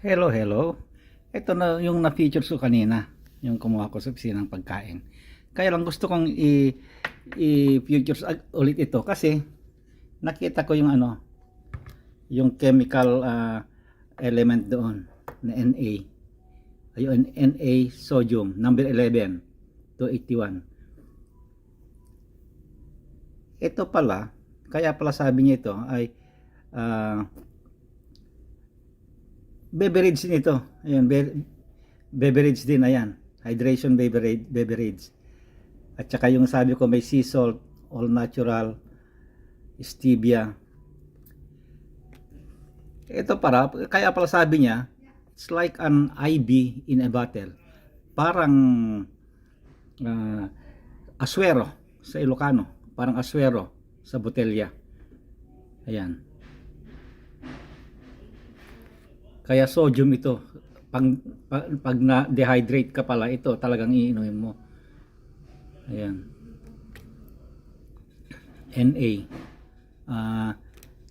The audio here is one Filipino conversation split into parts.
Hello, hello. Ito na yung na-feature ko kanina, yung kumuha ko sa opisina ng pagkain. Kaya lang gusto kong i- i-features ulit ito kasi nakita ko yung ano, yung chemical ah, element doon na Na. Ayun, Na sodium, number 11, 281. Ito pala, kaya pala sabi niya ito ay ah, beverage din ito. Ayun, be- beverage din, ayan. Hydration beverage, beverage. At saka yung sabi ko may sea salt, all natural, stevia. Ito para, kaya pala sabi niya, it's like an IB in a bottle. Parang ah, aswero sa Ilocano. Parang aswero sa botelya. Ayan. Kaya sodium ito. Pag, pag, pag na-dehydrate ka pala, ito talagang iinumin mo. Ayan. Na. Ah,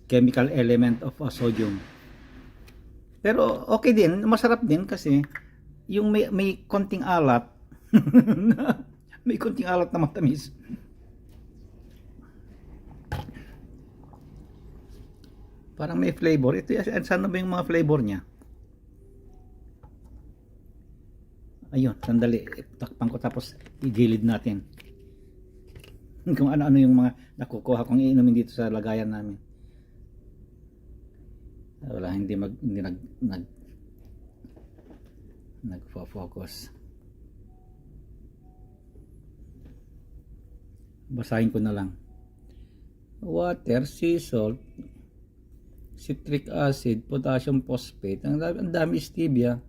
chemical element of ah, sodium. Pero okay din, masarap din kasi yung may, may konting alat. may konting alat na matamis. Parang may flavor. Ito, saan na ba yung mga flavor niya? Ayun, sandali. Takpan ko tapos igilid natin. Kung ano-ano yung mga nakukuha kong iinumin dito sa lagayan namin. Wala, hindi mag hindi nag nag nagfo-focus. Basahin ko na lang. Water, sea salt, citric acid, potassium phosphate. Ang dami, ang dami stevia.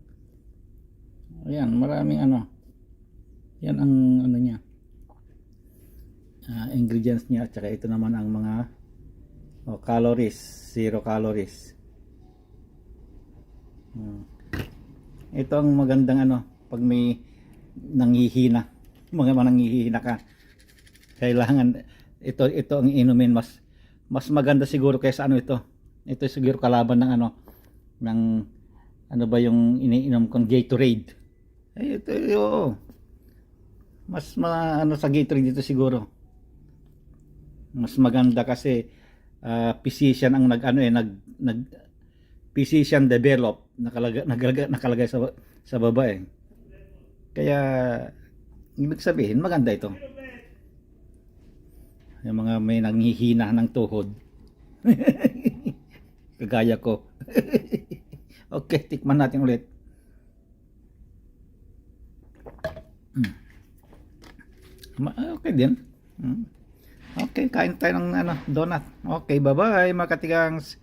Ayan, maraming ano. Yan ang ano niya. Ah, ingredients niya at saka ito naman ang mga oh, calories, zero calories. Hmm. Ito ang magandang ano, pag may nanghihina, mga mananghihina ka. Kailangan ito ito ang inumin mas mas maganda siguro kaysa ano ito. Ito siguro kalaban ng ano ng ano ba yung iniinom kong Gatorade. Ay, ito, oo. Mas ma, ano sa Gatorade dito siguro. Mas maganda kasi ah, physician ang nag ano eh nag nag physician develop nakalagay nakalagay, nakalagay sa sa baba eh. Kaya ibig sabihin maganda ito. Yung mga may nanghihina ng tuhod. Kagaya ko. okay, tikman natin ulit. Mm. Ma- Okay din. Mm. Okay, kain tayo ng ano, donut. Okay, bye-bye mga katigangs.